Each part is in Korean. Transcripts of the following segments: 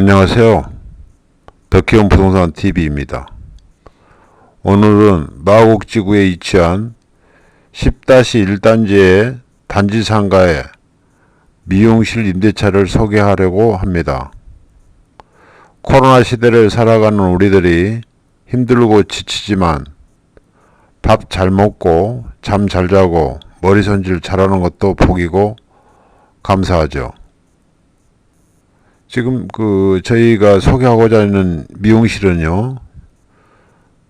안녕하세요. 덕혜원 부동산 TV입니다. 오늘은 마곡지구에 위치한 10-1단지의 단지 상가에 미용실 임대차를 소개하려고 합니다. 코로나 시대를 살아가는 우리들이 힘들고 지치지만 밥 잘 먹고 잠 잘 자고 머리 손질 잘하는 것도 복이고 감사하죠. 지금 그 저희가 소개하고자 하는 미용실은요.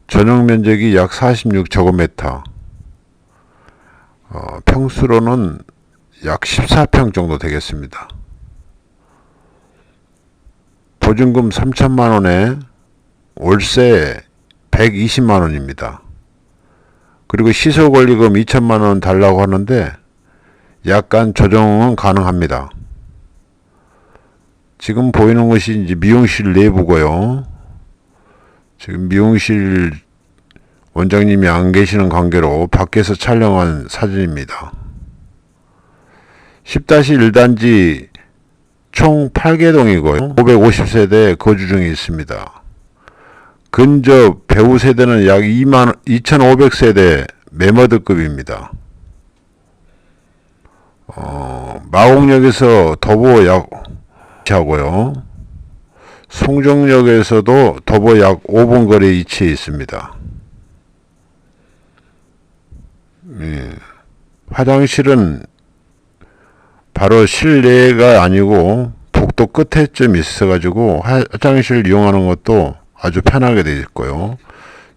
전용 면적이 약 46제곱미터. 어, 평수로는 약 14평 정도 되겠습니다. 보증금 3천만 원에 월세 120만 원입니다. 그리고 시설 권리금 2천만 원 달라고 하는데 약간 조정은 가능합니다. 지금 보이는 것이 이제 미용실 내부고요. 지금 미용실 원장님이 안 계시는 관계로 밖에서 촬영한 사진입니다. 10-1단지 총 8개 동이고요. 550세대 거주 중에 있습니다. 근접 배우 세대는 약 2만 2,500세대 매머드급입니다. 어, 마곡역에서 도보 약 하고요. 송정역에서도 도보 약 5분 거리에 위치해 있습니다. 예. 화장실은 바로 실내가 아니고 복도 끝에 좀 있어가지고 화장실 이용하는 것도 아주 편하게 되어 있고요.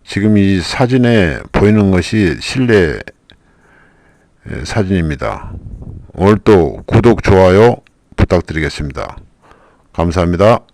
지금 이 사진에 보이는 것이 실내 예, 사진입니다. 오늘도 구독, 좋아요 부탁드리겠습니다. 감사합니다.